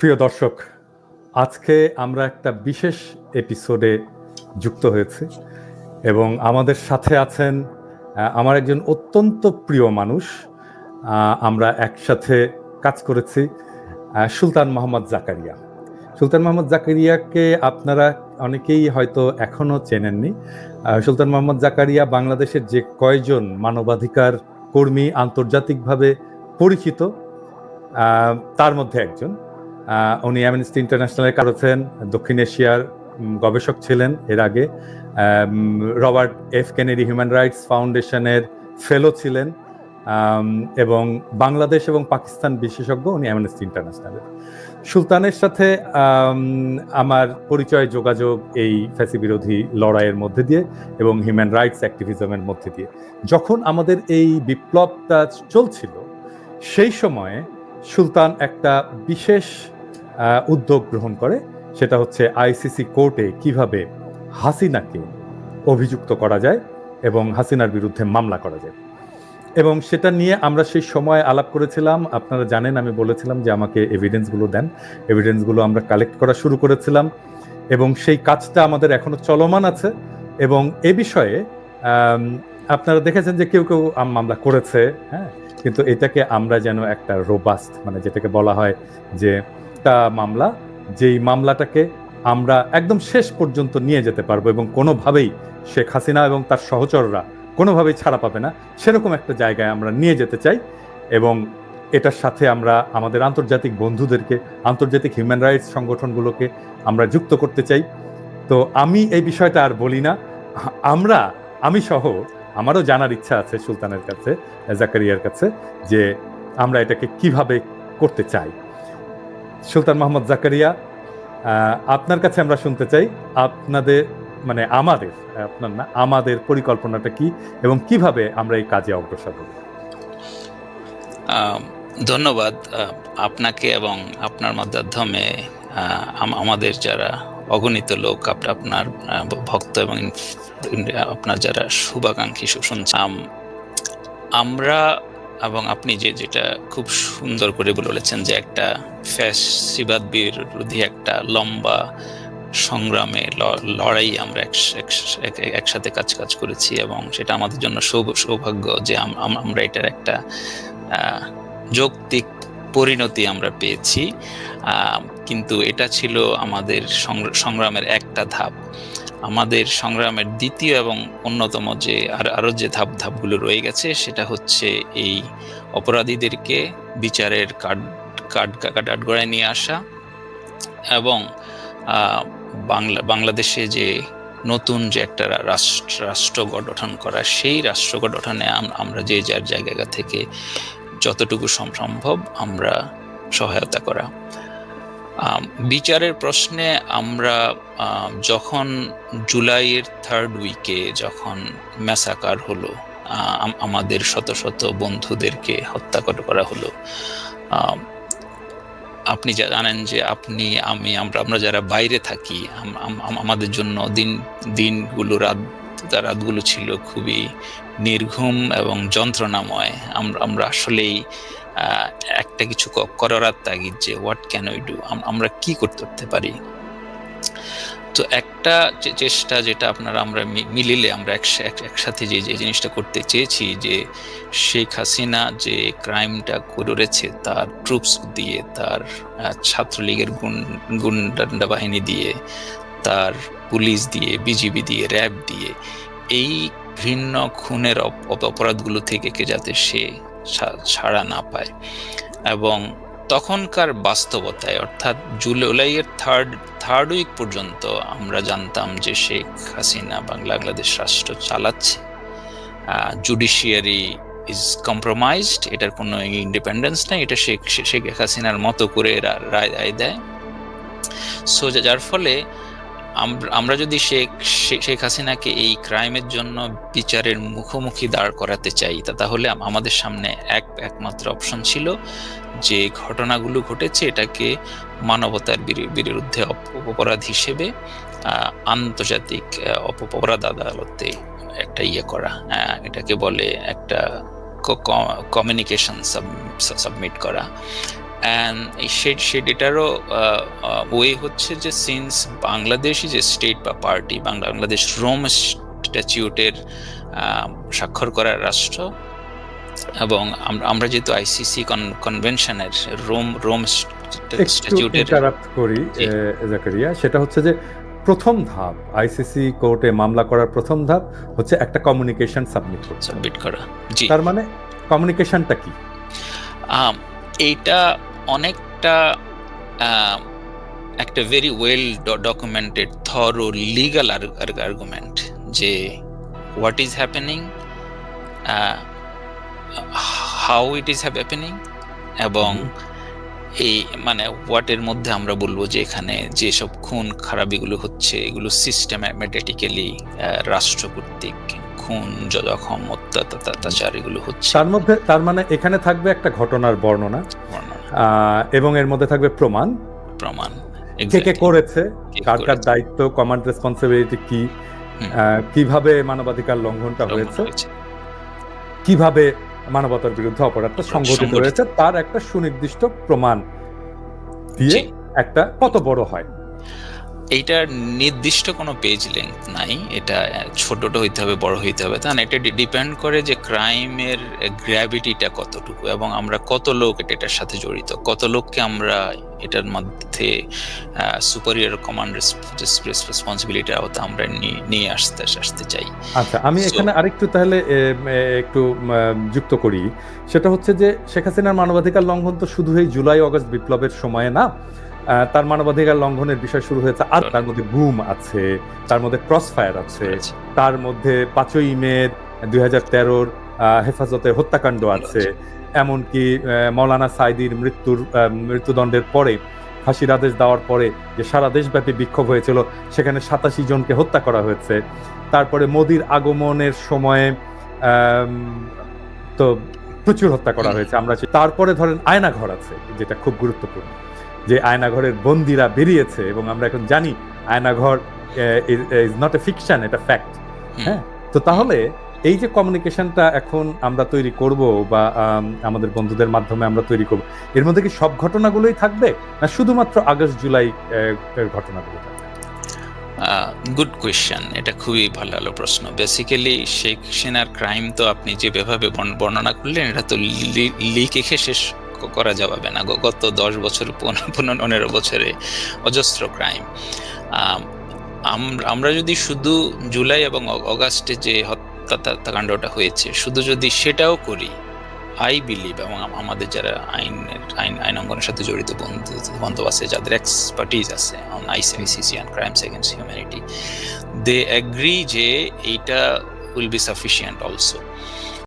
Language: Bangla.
প্রিয় দর্শক, আজকে আমরা একটা বিশেষ এপিসোডে যুক্ত হয়েছি এবং আমাদের সাথে আছেন আমার একজন অত্যন্ত প্রিয় মানুষ আমরা একসাথে কাজ করেছি সুলতান মোহাম্মদ জাকারিয়া। সুলতান মোহাম্মদ জাকারিয়াকে আপনারা অনেকেই হয়তো এখনও চেনেননি। সুলতান মোহাম্মদ জাকারিয়া বাংলাদেশের যে কয়জন মানবাধিকার কর্মী আন্তর্জাতিকভাবে পরিচিত তার মধ্যে একজন। উনি অ্যামনেস্টি ইন্টারন্যাশনালে করেছেন দক্ষিণ এশিয়ার গবেষক ছিলেন এর আগে। Robert F Kennedy human rights ফাউন্ডেশনের ফেলো ছিলেন এবং বাংলাদেশ এবং পাকিস্তান বিশেষজ্ঞ উনি অ্যামনেস্টি ইন্টারন্যাশনালের সুলতানের সাথে আমার পরিচয়, যোগাযোগ এই ফ্যাসি বিরোধী লড়াইয়ের মধ্যে দিয়ে এবং হিউম্যান রাইটস অ্যাক্টিভিজমের মধ্যে দিয়ে। যখন আমাদের এই বিপ্লবটা চলছিল, সেই সময়ে সুলতান একটা বিশেষ উদ্যোগ গ্রহণ করে, সেটা হচ্ছে আইসিসি কোর্টে কীভাবে হাসিনাকে অভিযুক্ত করা যায় এবং হাসিনার বিরুদ্ধে মামলা করা যায়। এবং সেটা নিয়ে আমরা সেই সময় আলাপ করেছিলাম। আপনারা জানেন, আমি বলেছিলাম যে আমাকে এভিডেন্সগুলো দেন। এভিডেন্সগুলো আমরা কালেক্ট করা শুরু করেছিলাম এবং সেই কাজটা আমাদের এখনও চলমান আছে। এবং এ বিষয়ে আপনারা দেখেছেন যে কেউ কেউ মামলা করেছে হ্যাঁ? কিন্তু এটাকে আমরা যেন একটা রোবাস্ট মানে যেটাকে বলা হয় যে একটা মামলা, যেই মামলাটাকে আমরা একদম শেষ পর্যন্ত নিয়ে যেতে পারব এবং কোনোভাবেই শেখ হাসিনা এবং তার সহচররা কোনোভাবেই ছাড়া পাবে না, সেরকম একটা জায়গায় আমরা নিয়ে যেতে চাই এবং এটার সাথে আমরা আমাদের আন্তর্জাতিক বন্ধুদেরকে, আন্তর্জাতিক হিউম্যান রাইটস সংগঠনগুলোকে আমরা যুক্ত করতে চাই। তো আমি এই বিষয়টা আর বলি না, আমরা, আমি সহ, আমারও জানার ইচ্ছা আছে সুলতানের কাছে, জাকারিয়ার কাছে, যে আমরা এটাকে কীভাবে করতে চাই। সুলতান মোহাম্মদ জাকারিয়া আপনার কাছে আমরা শুনতে চাই, আপনাদের মানে আমাদের, আপনার না, আমাদের পরিকল্পনাটা কি এবং কীভাবে আমরা এই কাজে অগ্রসর হব? ধন্যবাদ আপনাকে এবং আপনার মাধ্যমে আমাদের যারা অগণিত লোক, আপ- আপনার ভক্ত এবং আপনার যারা শুভাকাঙ্ক্ষী শু- শুনছাম আমরা এবং আপনি যে যেটা খুব সুন্দর করে বলেছেন যে একটা ফ্যাসিবাদ বিরোধী একটা লম্বা সংগ্রামে লড়াই আমরা এক- এক- এক- একসাথে কাজ কাজ করেছি এবং সেটা আমাদের জন্য সৌভ- সৌভাগ্য যে আম- আম- আমরা এটার একটা যৌক্তিক পরিণতি আমরা পেয়েছি। কিন্তু এটা ছিল আমাদের সংগ্র- সংগ্রামের একটা ধাপ। আমাদের সংগ্রামের দ্বিতীয় এবং অন্যতম যে আর আরও যে ধাপ, ধাপগুলো রয়ে গেছে সেটা হচ্ছে এই অপরাধীদেরকে বিচারের কাঠ কাঠ কাঠগড়ায় নিয়ে আসা এবং বাংলা, বাংলাদেশে যে নতুন যে একটা রাষ্ট্র রাষ্ট্র গঠন করা, সেই রাষ্ট্র গঠনে আমরা যে যার জায়গা থেকে যতটুকু সম- সম্ভব আমরা সহায়তা করা। বিচারের প্রশ্নে আমরা যখন জুলাইয়ের থার্ড উইকে যখন ম্যাসাকার হলো আমাদের শত শত বন্ধুদেরকে হত্যা কর- হলো আপনি যা জানেন যে আপনি, আমি, আমরা আমরা যারা বাইরে থাকি, আম- আম- আম- আমাদের জন্য দিন, দিনগুলো, রাত রাতগুলো ছিল খুবই নির্ঘুম এবং যন্ত্রণাময়। আমরা আমরা আসলেই একটা কিছু করার তাগিদ যে হোয়াট ক্যান উই ডু আমরা কি করতে পারি? তো একটা চেষ্টা যেটা আপনারা আমরা মিলিলে আমরা একসা- এক- একসাথে যে যে জিনিসটা করতে চেয়েছি যে, শেখ হাসিনা যে ক্রাইমটা করেছে তার ট্রুপস দিয়ে, তার ছাত্রলীগের গুন গুন্ডা বাহিনী দিয়ে, তার পুলিশ দিয়ে বিজিবি দিয়ে র্যাব দিয়ে, এই ঘৃণ্য খুনের অপ- অপ- অপরাধগুলো থেকে যাতে সে ছাড়া না পায়। এবং তখনকার বাস্তবতায়, অর্থাৎ জুলাইয়ের থার্ড থার্ড উইক পর্যন্ত আমরা জানতাম যে শেখ হাসিনা বাংলা- বাংলাদেশ রাষ্ট্র চালাচ্ছে। জুডিশিয়ারি ইজ কম্প্রোমাইজড এটার কোনো ইন্ডিপেন্ডেন্স নেই, এটা শেখ শেখ হাসিনার মতো করে রায় রায় দেয়। সো যার ফলে আমরা যদি শেখ শেখ হাসিনাকে এই ক্রাইমের জন্য বিচারের মুখোমুখি দাঁড় করাতে চাই তাহলে আমাদের সামনে এক একমাত্র অপশন ছিল যে ঘটনাগুলো ঘটেছে এটাকে মানবতার বিরু- বিরুদ্ধে অপ- অপরাধ হিসেবে আন্তর্জাতিক অপরাধ আদালতে একটা ইয়ে করা এটাকে বলে একটা কমিউনিকেশন সাবমিট করা। অ্যান্ড এই সে- সেটারও ওয়ে হচ্ছে যে সিন্স বাংলাদেশ যে স্টেট বা পার্টি বাংলাদেশ রোম স্ট্যাচিউটের স্বাক্ষর করার রাষ্ট্র এবং আমরা যেহেতু আইসিসি কনভেনশনের রোম রোম স্ট্যাচিউটের করি জাকারিয়া। সেটা হচ্ছে যে প্রথম ধাপ আইসিসি কোর্টে মামলা করার প্রথম ধাপ হচ্ছে একটা কমিউনিকেশন সাবমিট হবে। সাবমিট করা। জি। তার মানে কমিউনিকেশনটা কি? এইটা অনেকটা একটা very well documented thorough legal argument যে what is happening how it is happening এবং এই মানে হোয়াটের মধ্যে আমরা বলব যে এখানে যেসব খুন খারাপিগুলো হচ্ছে এগুলো সিস্টেম্যাটিক্যালি রাষ্ট্র কর্তৃক খুন জখম অত্যাচার এগুলো হচ্ছে। তার মধ্যে তার মানে এখানে থাকবে একটা ঘটনার বর্ণনা এবং এর মধ্যে থাকবে প্রমাণ। প্রমাণ কে কে করেছে কার কার দায়িত্ব কমান্ড রেসপন্সিবিলিটি কি কীভাবে মানবাধিকার লঙ্ঘনটা হয়েছে হয়েছে। কীভাবে মানবতার বিরুদ্ধে অপরাধটা সংঘটিত হয়েছে তার একটা সুনির্দিষ্ট প্রমাণ দিয়ে একটা কত বড় হয়। এইটার নির্দিষ্ট কোনো পেজ লেন্থ নাই। এটা ছোটটা হইতে হবে বড় হইতে হবে তা না এটা ডিপেন্ড করে যে ক্রাইমের গ্র্যাভিটিটা কতটুকু এবং আমরা কত লোক এটা এটার সাথে জড়িত। কত লোককে আমরা এটার মধ্যে সুপারিয়র কমান্ড রেসপন্সিবিলিটি আওতা আমরা নিয়ে- আসতে আসতে চাই। আচ্ছা আমি এখানে আরেকটু তাহলে একটু যুক্ত করি। সেটা হচ্ছে যে শেখ হাসিনার মানবাধিকার লঙ্ঘন তো শুধু এই জুলাই অগস্ট বিপ্লবের সময়ে না। তার মানবাধিকার লঙ্ঘনের বিষয় শুরু হয়েছে। আর তার মধ্যে গুম আছে তার মধ্যে ক্রস ফায়ার আছে তার মধ্যে পাঁচই মে দুই হাজার তেরোর হেফাজতে হত্যাকাণ্ড আছে। এমনকি মৌলানা সাইদির মৃত্যুর মৃত্যুদণ্ডের পরে ফাঁসির আদেশ দেওয়ার পরে যে সারা দেশব্যাপী বিক্ষোভ হয়েছিল সেখানে সাতাশি জনকে হত্যা করা হয়েছে। তারপরে মোদির আগমনের সময়ে তো প্রচুর হত্যা করা হয়েছে। আমরা তারপরে ধরেন আয়নাঘর আছে যেটা খুব গুরুত্বপূর্ণ। যে আয়নাঘরের বন্দিরা বেরিয়েছে এবং আমরা এখন জানি Aynaghar is not a fiction এটা ফ্যাক্ট হ্যাঁ? তো তাহলে এই যে কমিউনিকেশনটা এখন আমরা তৈরি করব বা আমাদের বন্ধুদের মাধ্যমে আমরা তৈরি করব এর মধ্যে কি সব ঘটনাগুলোই থাকবে? না শুধুমাত্র আগস্ট জুলাই এর ঘটনাগুলো থাকবে? গুড কোয়েশ্চেন এটা খুবই ভালো ভালো প্রশ্ন। বেসিক্যালি শেখ সেনার ক্রাইম তো আপনি যেভাবে বর্ণ- বর্ণনা করলেন এটা তো লিখে শেষ ক- করা যাবে না। গত দশ বছর পনেরো বছরে অজস্র ক্রাইম আমরা যদি শুধু জুলাই এবং অগাস্টে যে হত্যাকাণ্ডটা হয়েছে, শুধু যদি সেটাও করি আই বিলিভ এবং আমাদের যারা আইনের, আইন আইন অঙ্গনের সাথে জড়িত বন্ধু বন্ধু আছে, যাদের এক্সপার্টিজ আছে on crimes humanity they agree যে এইটা উইল বি সাফিসিয়েন্ট অলসো